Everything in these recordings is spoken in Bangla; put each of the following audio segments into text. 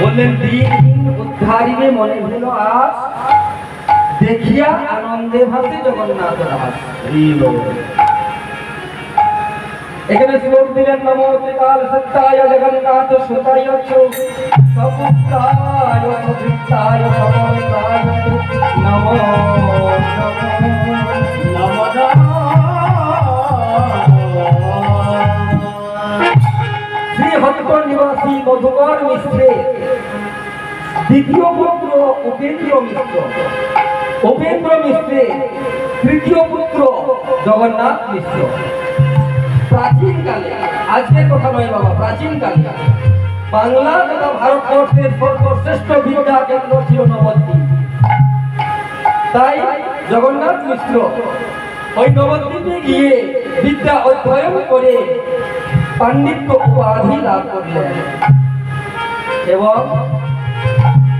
বললেন দিন দিন উদ্ধারিবে মনে হইল আস দেখিয়া আনন্দে ভাসে জগন্নাথ দাস এখানে শ্লোক দিলেন নমো ত্রিকাল সত্যায় জগন্নাথ সুতায় সপুত্রায় সুবৃত্তায় সপরিতায় নমো নমো শ্রী হট্ট নিবাসী মধুকর মিশ্রে দ্বিতীয় পুত্র উপেন্দ্র মিশ্র উপেন্দ্র মিশ্রে তৃতীয় পুত্র জগন্নাথ মিশ্র প্রাচীনকালে, আজকের কথা নয় বাবা প্রাচীন কালে বাংলা তথা ভারতবর্ষের সর্বশ্রেষ্ঠ বিদ্যা কেন্দ্র ছিল নবদ্বীপ। তাই জগন্নাথ মিশ্র ওই নবদ্বীপে গিয়ে বিদ্যা অধ্যয়ন করে পাণ্ডিত্য উপাধি লাভ করলেন। এবং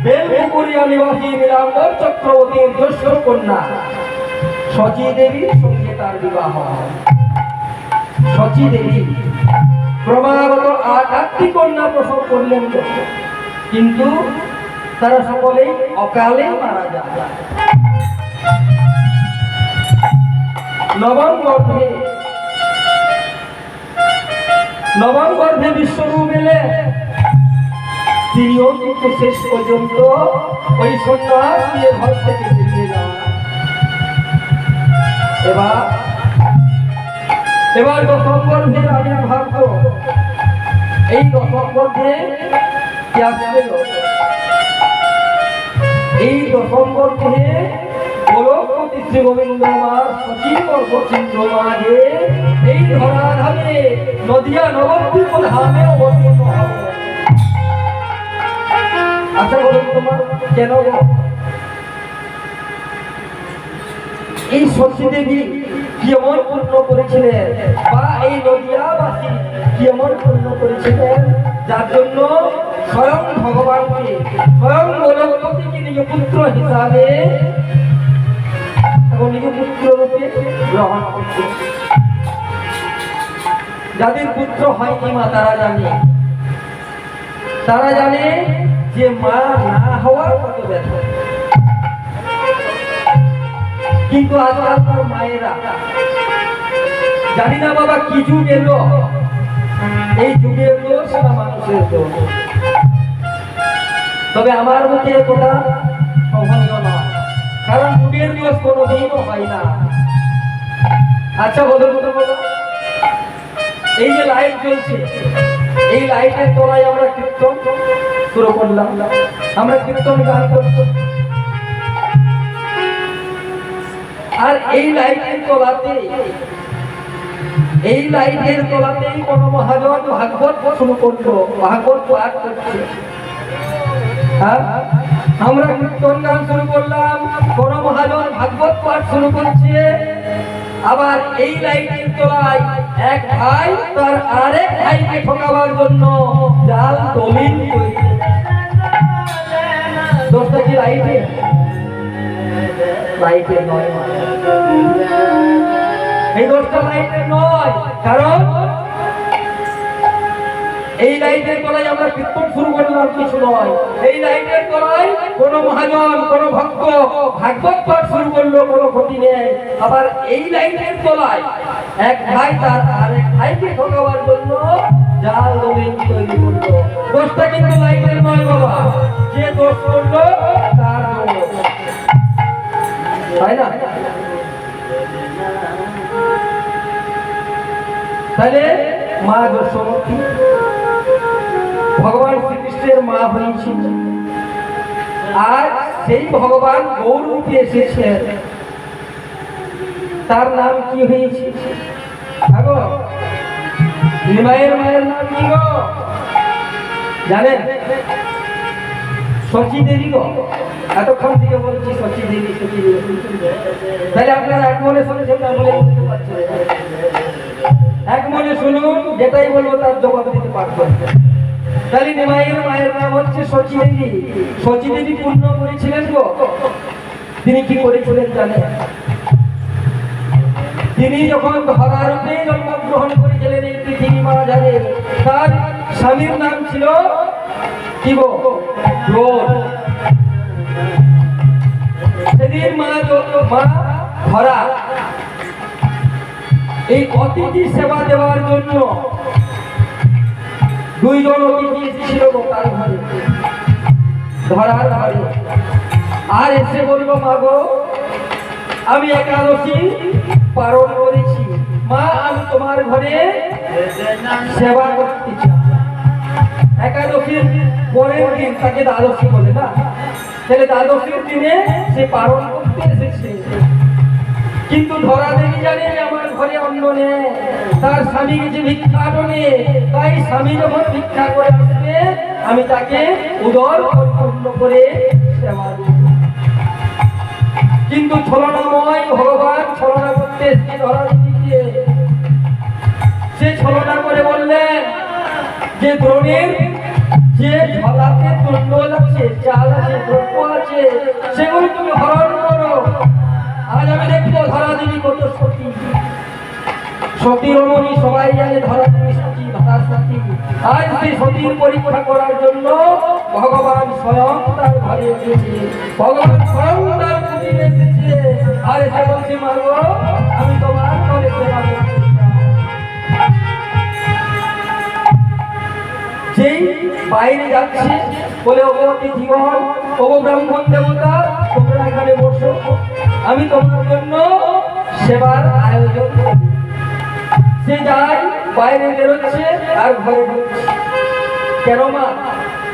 বেলপুকুরিয়া নিবাসী নীলাম্বর চক্রবর্তীর জ্যেষ্ঠ কন্যা সচী দেবীর সঙ্গে তার বিবাহ। সচী দেবী ক্রমাগত আট আটটি কন্যা প্রসব করলেন। কিন্তু তারা সকলেই অকালে মারা যায় নবম গর্ভে নবম গর্ভে বিশ্বরূপ এলে তিনিও কিন্তু শেষ পর্যন্ত ওই সন্ন্যাস দিয়ে ঘর থেকে বেরিয়ে যান। এবার এবার দশম গর্ভের আবির্ভাব এই দশম গর্ভে কি এই দশম গর্ভে গোলকপতি শ্রী গোবিন্দ মার সচিব গর্ভ মাঝে এই ধরাধামে নদিয়া নবদ্বীপ ধামে অবতীর্ণ হবে। আচ্ছা বলুন তোমার কেন এই শশী দেবী কি পূর্ণ করেছিলেন? বা এই নদিয়াবাসী কি পূর্ণ করেছিলেন? যার জন্য স্বয়ং ভগবানকে, স্বয়ং গোলকপতিকে নিজ পুত্র হিসাবে এবং নিজ পুত্র রূপে গ্রহণ করছে। যাদের পুত্র হয়নি মা, তারা জানে। তারা জানে যে মা না হওয়ার কত ব্যথা। কিন্তু আজকালকার মায়েরা, জানি না বাবা কি যুগ এলো। এই যুগের দোষ না মানুষের দোষ তবে আমার মুখে এ কথা সহনীয় নয় কারণ যুগের দোষ কোনোদিনও হয় না। আচ্ছা বলো কথা বলো। এই যে লাইট জ্বলছে, এই লাইটের তলায় আমরা কীর্তন। শুরু করলাম। আমরা কীর্তন গান করছি আর এই লাইটের তলাতে, এই লাইটের তলাতেই কোন মহাজন ভাগবত শুরু করল ভাগবত পাঠ করছে? আমরা কীর্তন গান শুরু করলাম, কোন মহাজন ভাগবত পাঠ শুরু করছে। আবার এই লাইটের তলায় এক ভাই, তার আরেক ভাইকে ঠকাবার জন্য জাল দলিল তৈরি দোষটা কি লাইটে? লাইটের নয় এই দোষটা লাইটের নয়, কারণ এই লাইটের তলায় আমরা কীর্তন শুরু করলাম কিছু নয় এই লাইটের তলায় কোন মহাজন, কোন ভক্ত ভাগবত পাঠ শুরু করল, কোনো ক্ষতি নেই। আবার এই লাইটের তলায় এক ভাই তার আরেক ভাইকে ঠকাবার জন্য জাল দলিল তৈরি করল। দোষটা কিন্তু লাইটের নয় বাবা। যে দোষ করল, তার তাই না? তাহলে মা দর্শমতী ভগবান শ্রীকৃষ্ণের মা হয়েছিল আর সেই ভগবান গৌর রূপে এসেছেন। তার নাম কি হয়েছে? ভাগো নিমাইয়ের মায়ের নাম কি গো? জানেন? শচী দেবী গো। এতক্ষণ থেকে বলছি শচী দেবী শচী দেবী তাহলে আপনারা এক মনে শুনেছেন না বলে এক মনে শুনুন, যেটাই বলব তার জবাব দিতে পারবেন তাহলে নিমাইয়ের মায়ের নাম হচ্ছে শচী দেবী। শচী দেবী পূর্ণ করেছিলেন গো। তিনি কি করেছিলেন জানেন? তিনি যখন ধরারূপে জন্মগ্রহণ করেছিলেন এই মাঝারে তার স্বামীর নাম ছিল সেদিন মা মা ধরা। এই অতিথি সেবা দেওয়ার জন্য দুইজন অতিথি ধরার ঘরে আর এসে বলব মা গো, আমি একাদশী পালন করেছি। মা আমি তোমার ঘরে সেবা করতে একাদশীর পরের দিন তাকে দ্বাদশী বলে না? তাহলে দ্বাদশীর দিনে সে পালন করতে এসেছে। কিন্তু ধরা দেখি জানে আমার ঘরে অন্ন নেই। তার স্বামী কিছু ভিক্ষা আনে তাই স্বামী যখন ভিক্ষা করে আসবে, আমি তাকে উদর পরিপূর্ণ করে সেবা দেব। কিন্তু ছলনাময় ভগবান ছলনা করতে এসেছে ধরা সে ছলনা করে বললেন যে দ্রোণের, যে ঝলাতে তুণ্ডল আছে চাল আছে, দ্রব্য আছে, সেগুলো তুমি হরণ করো। আজ আমি দেখব ধরা দেবী কত সতী। সতী রমণী সবাই জানে ধরা দেবী সতী ধরা সতী। আজ সেই সতীর পরীক্ষা করার জন্য ভগবান স্বয়ং তার ঘরে এসেছে। ভগবান স্বয়ং তার এসেছে। আর এসে বলছে, মাগো, আমি তোমার ঘরে বাইরে যাচ্ছি। বলে ওগো জীবন ওগো ব্রাহ্মণ দেবতা তোমরা এখানে বসো। আমি তোমার জন্য সেবার আয়োজন সে যায় বাইরে বেরোচ্ছে আর ঘরে ঢুকছে। কেন মা?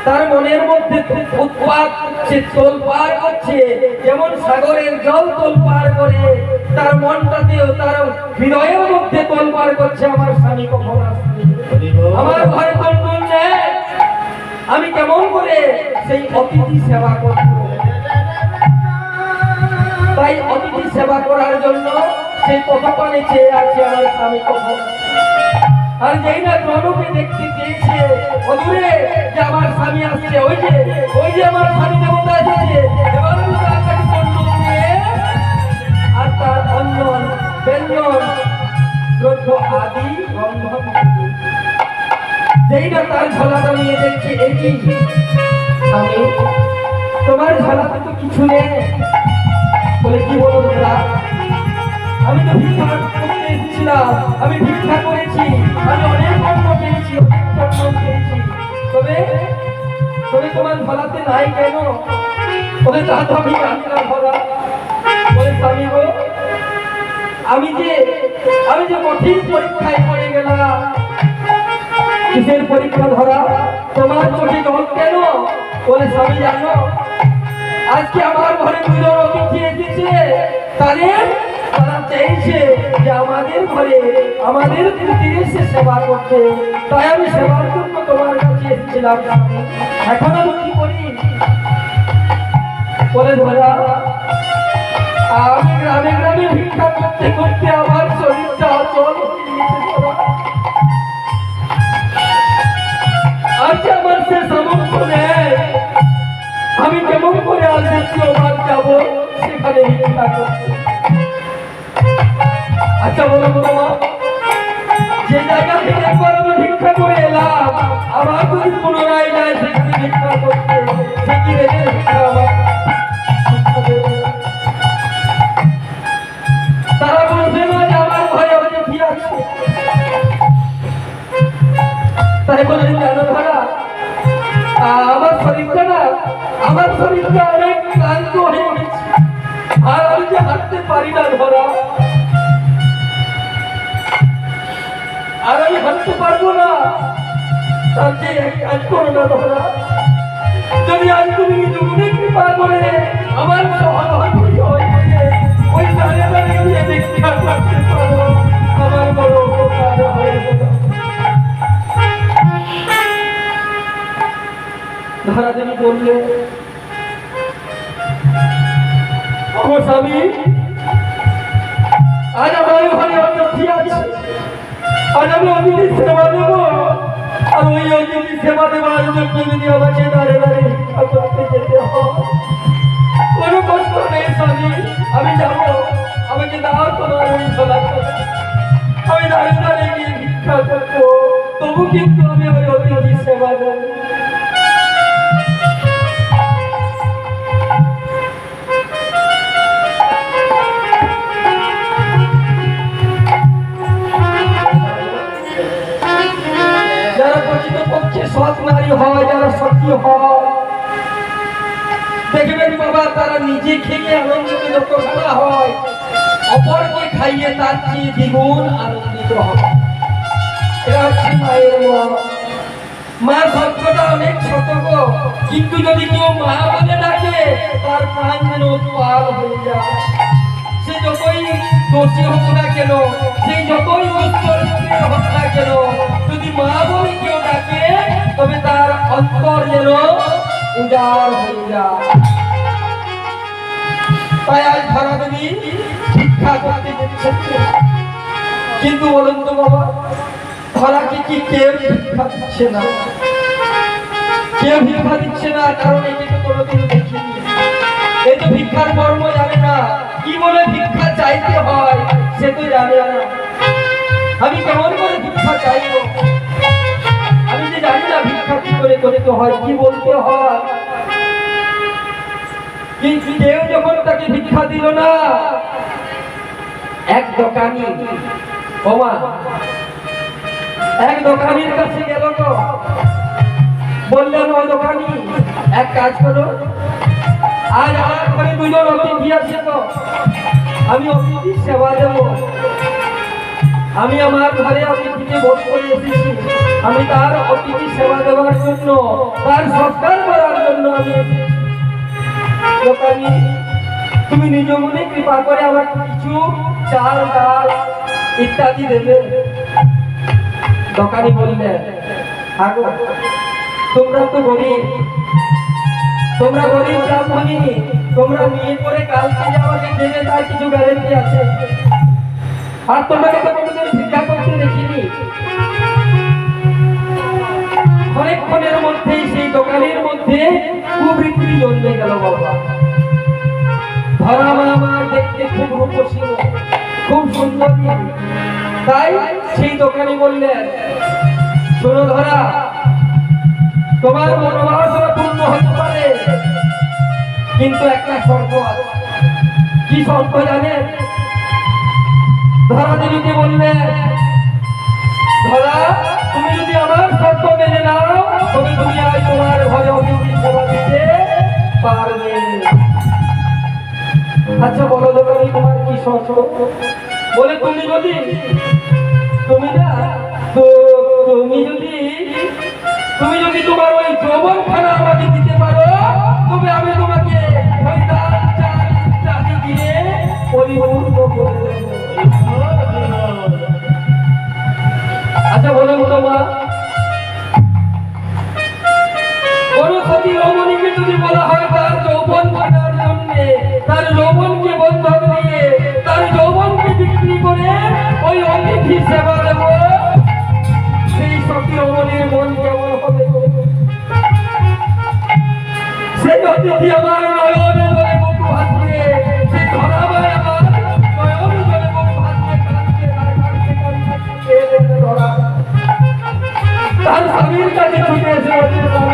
তার মনের মধ্যে উৎপাত করছে তোল পার করছে যেমন সাগরের জল তোল পার করে। তার মনটাতেও তার হৃদয়ের মধ্যে তোল পার করছে আমার স্বামী কখন আসবে আমার ঘরে তন্ডুল নেই। আমি কেমন সেই অতিথি সেবা করব তাই অতিথি সেবা করার জন্য সেই কতক্ষণে চেয়ে আছে আমার স্বামী কখন আর যেই না প্রণবকে দেখতে পেয়েছে, অদূরে যে আমার স্বামী আসছে, ওই যে ওই যে আমার স্বামী দেবতা এসেছে আর তার অঞ্জন ব্যঞ্জন দ্রব্য আদি রন্ধন। যেই না তার ঝোলাটা নিয়ে দেখছি এই কি? স্বামী, তোমার ঝোলাতে তো কিছু নেই। বলে, কি বলো তোমরা? আমি তো ভিক্ষা করতে এসেছিলাম, আমি ভিক্ষা করেছি, আমি অনেক অন্ন পেয়েছি, অনেক তবে তবে তোমার ঝোলাতে নাই কেন? বলে, তা তো আমি জানি বলে, স্বামী আমি যে আমি যে কঠিন পরীক্ষায় পড়ে গেলাম কিসের পরীক্ষা ধরা, তোমার চোখে জল কেন? বলে, স্বামী, জানো, আজকে আমার ঘরে দুজন অতিথি এসেছে। তাদের, তারা চাইছে যে আমাদের ঘরে, আমাদের তীরে সে সেবা করতে। তাই আমি সেবার জন্য তোমার কাছে এসেছিলাম। এখন আমি কি করি। বলে ধরা আমি গ্রামে গ্রামে ভিক্ষা করতে করতে আমার দ্বিতীয়বার যাব সেখানে ভিক্ষা করতে। আচ্ছা বলো তোমা যে জায়গা থেকে একবার আমি ভিক্ষা করে এলাম আবার যদি পুনরায় যায় সেখানে ভিক্ষা করতে? সে কি রেখে আমার শরীরটা না আমার শরীরটা অনেক ক্লান্ত হয়ে গেছে আর আমি যে হাঁটতে পারি না ধরা আর আমি হাঁটতে পারব না, তার যে কাজ করো না ধরা যদি আজ তুমি দুগুণে কৃপা করে আমার হয়ে ওই দাঁড়িয়ে দাঁড়িয়ে দীক্ষা আমার বড় উপকার হয়ে দেবী বললে আমার স্বামী আজ আমার ঘরে অতিথি আছে। আজ আমি অতিথি আমি দাঁড়িয়ে দাঁড়িয়ে গিয়ে ভিক্ষা করব। তবু কিন্তু আমি ওই অতিথি সেবা দেবো। মা। শব্দটা অনেক সতর্ক, কিন্তু যদি কেউ মা বলে ডাকে, তার প্রাণ যেন পার হয়ে যায়। সে যতই দোষী হোক না কেন সে যতই দুশ্চরিত্রের হোক না কেন, যদি মা বলে কেউ ডাকে, তবে তার অন্তর যেন উজাড় হয়ে যায়। তাই আজ ধরা তুমি ভিক্ষা করতে কিন্তু বলুন তো বাবা ধরাকে কি কেউ ভিক্ষা দিচ্ছে না? কেউ ভিক্ষা দিচ্ছে না, কারণ একে তো কোনোদিন দেখিনি। এই তো ভিক্ষার মর্ম জানে না। কি বলে ভিক্ষা চাইতে হয়, সে তো জানে না। আমি কেমন করে ভিক্ষা চাইব? আমি যে জানি না ভিক্ষা কি করে করতে হয়, কি বলতে হয়। কিন্তু কেউ যখন তাকে ভিক্ষা দিল না, এক দোকানি, ওমা, এক দোকানির কাছে গেল তো। বললেন, ও দোকানি, এক কাজ করো। আজ আমার ঘরে দুজন অতিথি আছে তো। আমি অতিথি সেবা দেব। আমি আমার ঘরে অতিথিকে ভোট করে এসেছি। আমি তার অতিথি সেবা দেওয়ার জন্য, তার সৎকার করার জন্য আমি দোকানি তুমি নিজ মনে কৃপা করে আমার কিছু চাল, ডাল ইত্যাদি দেবে। দোকানি বললেন তোমরা তো গরিব। তোমরা গরিব ব্রাহ্মণী তোমরা বিয়ে করে কালকে আমাকে দেবে তার কিছু গ্যারেন্টি আছে। আর তোমাকে তো কোনোদিন ভিক্ষা করতে দেখিনি। অনেকক্ষণের মধ্যেই সেই দোকানের মধ্যে কুবৃত্তি জন্মে গেল বাবা। ধরা মা আমার দেখতে খুব রূপসী, খুব সুন্দরী। তাই সেই দোকানি বললেন, শোনো ধরা তোমার মনোবাসনা পূর্ণ হতে পারে। কিন্তু একটা শর্ত কি শর্ত জানেন? ধরা দেবীকে বললেন ধরা, তুমি যদি আমার শর্ত মেনে নাও, তবে তুমি আজ তোমার ঘরে অতিথি সেবা দিতে পারবে। আচ্ছা বলো দোকানি তোমার কি শর্ত? বলে তুমি যদি, তুমি না, তো তুমি যদি তুমি যদি তোমার ওই যৌবন খানা আমাকে দিতে পারো, তবে আমি তোমাকে আচ্ছা মা। যদি বলা হয় তার যৌবন থাকার জন্য, তার যৌবনকে ছুটে এসে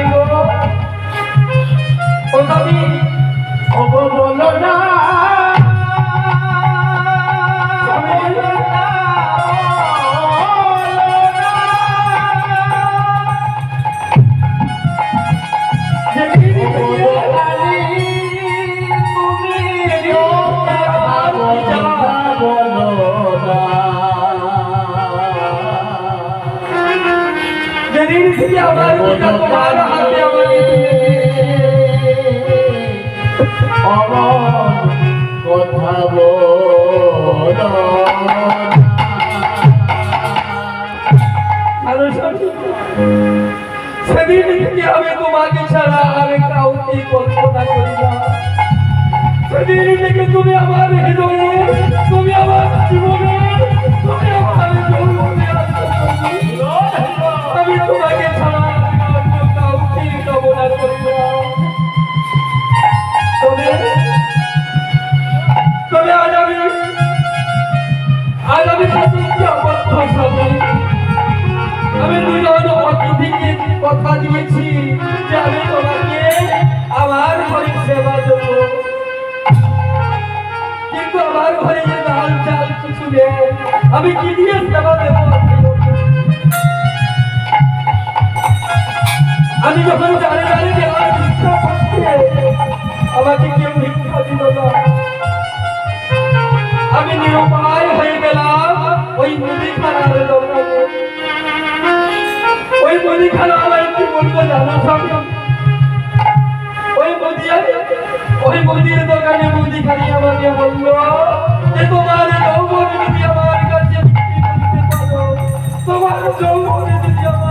কথা থেকে আমি তোমাকে ছাড়া আর কাউকে কল্পনা করি না। সেদিন থেকে তুমি আমার আমি যখন জানে জানে গেলাম ভিক্ষা করতে, আমাকে কেউ ভিক্ষা দিল না। আমি নিরুপায় হয়ে গেলাম ওই মুদিখানার ওই মুদিখানা আমায় কি বলব জানো স্বামী ওই মুদি ওই মুদির দোকানে মুদিখানি আমাকে বলল যে তোমার যৌবন যদি আমার কাছে তোমার যৌবন যদি আমার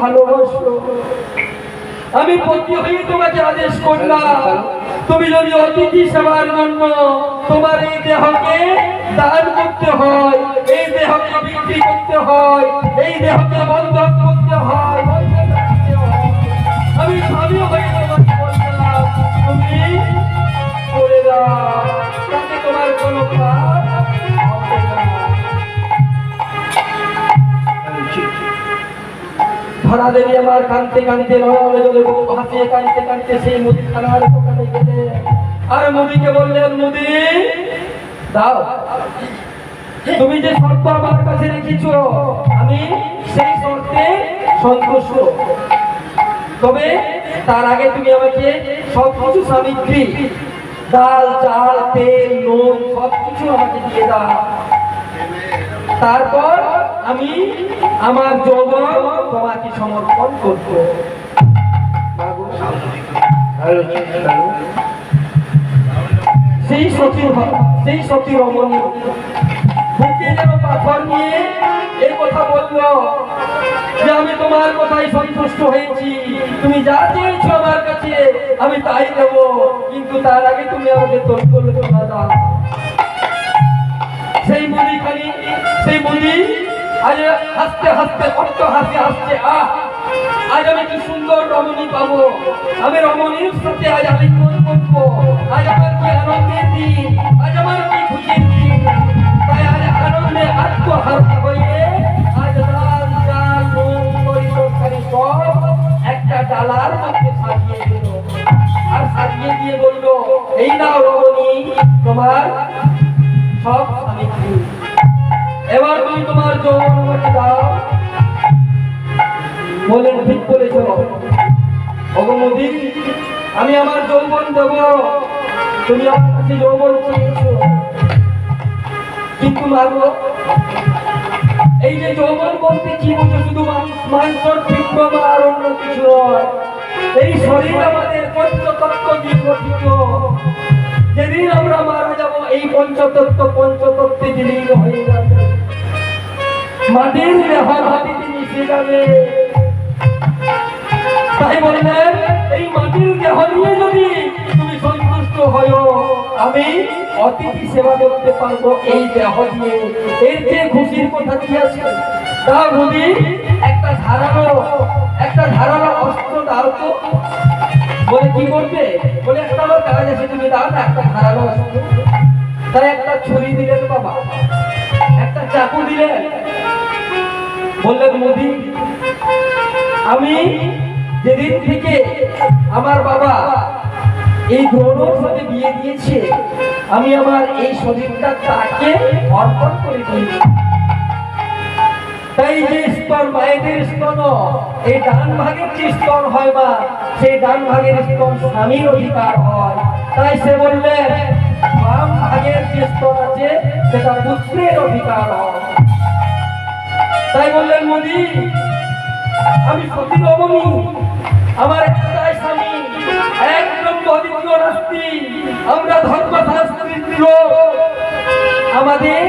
ভালোবাসো। আমি পতি হয়ে তোমাকে আদেশ করলাম। তুমি যদি অতিথি সেবার জন্য তোমার এই দেহকে দান করতে হয়, এই দেহকে বিক্রি করতে হয়, এই দেহকে বন্ধ করতে হয় ধরা দেবী আমার কানতে কানতে নয়নে জলে বুক কানতে কানতে সেই মুদিখানার দোকানে গেলে। আর মুদিকে বললেন, মুদি, দাও। তুমি যে শর্ত আমার কাছে রেখেছ, আমি সেই শর্তে সন্তুষ্ট। তবে তার আগে তুমি আমাকে সব কিছু সামগ্রী, ডাল, চাল, তেল, নুন সব কিছু আমাকে দিয়ে দাও। তারপর আমি আমার যৌবন তোমাকে সমর্পণ করব। সেই সতী সেই সতী কথা যে আমি তোমার কথাই সন্তুষ্ট হয়েছি। তুমি যা আমার কাছে, আমি তাই দেব। কিন্তু তার আগে তুমি আমাকে সেই মুদি খালি সেই মুদি আজ হাসতে হাসতে কত হাসি হাসছে আহ! আজ আমি কি সুন্দর রমণী পাবো? আমি রমণীর সাথে আজ আলিঙ্গন করব আজ আমার কি আনন্দের দিন? আজ আমার কি খুশির দিন? তাই আজ আনন্দে আত্মহারা হয়ে আজ লাল নুন তরি তরকারি সব একটা ডালার মধ্যে সাজিয়ে দিল। আর সাজিয়ে দিয়ে বলল, এই নাও রমণী, তোমার সব সামগ্রী এবার তুমি তোমার যৌবন দাও। ঠিক বলেছ। ভগমদি আমি আমার যৌবন দেব। তুমি আমার কাছে যৌবন চেয়েছ কিন্তু মাগো, এই যে যৌবন বলতে কি বুঝো? শুধু মাংসর বা আর অন্য কিছু এই শরীর আমাদের পঞ্চতত্ত্ব গঠিত যেদিন আমরা মারা যাব, এই পঞ্চতত্ত্ব পঞ্চতত্ত্বে বিলীন হয়ে যাবে। মাটির দেহ মাটিতে মিশে যাবে তাই বললেন, এই মাটির দেহ নিয়ে যদি তুমি সন্তুষ্ট হও আমি অতিথি সেবা করতে পারব এই দেহ দিয়ে এর যে খুশির কথা কি আছে? তা বুঝি একটা ধারালো একটা ধারালো অস্ত্র দাও তো। বলে, কি করবে? বলে, একটা আমার কাজ আছে, তুমি দাও না, একটা ধারালো অস্ত্র। তাই একটা ছুরি দিলেন বাবা, একটা চাকু দিলেন। বললেন, মোদি, আমি যেদিন থেকে আমার বাবা এই গ্রহণের সাথে বিয়ে দিয়েছে, আমি আমার এই শরীরটা তাকে অর্পণ করে দিয়েছি। তাই যে স্তন, মায়েদের স্তন, এই ডান ভাগের যে স্তন হয় মা, সেই ডান ভাগের স্তন স্বামীর অধিকার হয়। তাই সে বললেন, বাম ভাগের যে স্তন আছে, সেটা পুত্রের অধিকার হয়। বললেন মোদি আমি সতী রমণী আমার একটাই স্বামী এক ব্রহ্ম দ্বিতীয় নাস্তি আমরা ধর্মশাস্ত্রীর লোক আমাদের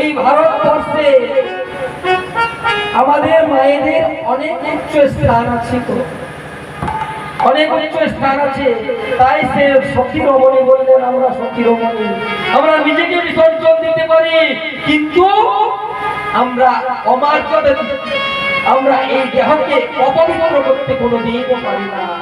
এই ভারতবর্ষে আমাদের মায়েদের অনেক উচ্চ স্থান আছে তো অনেক উচ্চ স্থান আছে। তাই সে সখী রমণী বললেন, আমরা সখী রমণী আমরা নিজেকে বিসর্জন দিতে পারি। কিন্তু আমরা অমার্য আমরা এই দেহকে অপবিত্র করতে কোনো দিনও পারি না।